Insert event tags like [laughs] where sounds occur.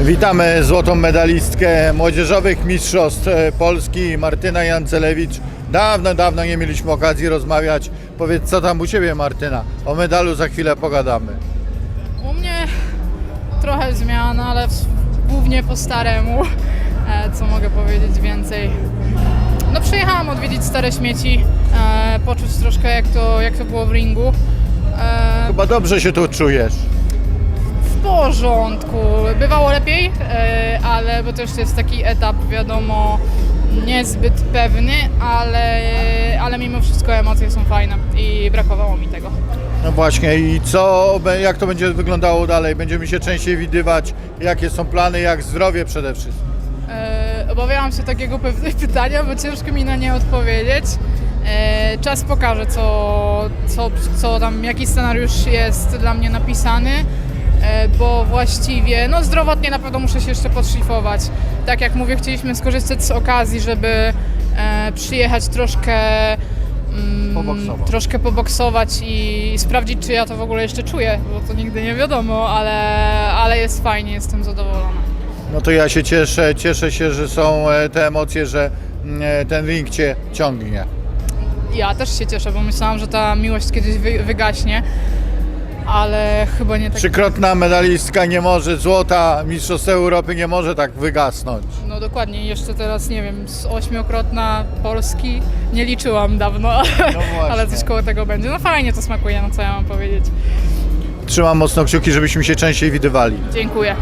Witamy złotą medalistkę młodzieżowych mistrzostw e, Polski Martyna Jancelewicz. Dawno, dawno nie mieliśmy okazji rozmawiać. Powiedz, co tam u Ciebie Martyna? O medalu za chwilę pogadamy. U mnie trochę zmian, ale głównie po staremu. E, Co mogę powiedzieć więcej? No przyjechałam odwiedzić stare śmieci, e, poczuć troszkę jak to, jak to było w ringu. Chyba dobrze się tu czujesz. W porządku. Bywało lepiej, e, ale bo też jest taki etap, wiadomo, niezbyt pewny, ale, ale mimo wszystko emocje są fajne i brakowało mi tego. No właśnie i co, jak to będzie wyglądało dalej? Będziemy się częściej widywać? Jakie są plany, jak zdrowie przede wszystkim? E, obawiałam się takiego [laughs] pytania, bo ciężko mi na nie odpowiedzieć. E, czas pokaże, co, co, co tam, jaki scenariusz jest dla mnie napisany, właściwie, no zdrowotnie na pewno muszę się jeszcze podszlifować. Tak jak mówię, chcieliśmy skorzystać z okazji, żeby e, przyjechać troszkę mm, Poboksować. troszkę poboksować i sprawdzić, czy ja to w ogóle jeszcze czuję, bo to nigdy nie wiadomo, ale, ale jest fajnie, jestem zadowolona. No to ja się cieszę, cieszę się, że są e, te emocje, że mm, e, ten ring Cię ciągnie. Ja też się cieszę, bo myślałam, że ta miłość kiedyś wy, wygaśnie, ale chyba nie tak. Trzykrotna medalistka nie może, złota mistrzostw Europy nie może tak wygasnąć. No dokładnie, jeszcze teraz nie wiem, z ośmiokrotna Polski nie liczyłam dawno, właśnie. [laughs] ale coś koło tego będzie. No fajnie to smakuje, no co ja mam powiedzieć. Trzymam mocno kciuki, żebyśmy się częściej widywali. Dziękuję.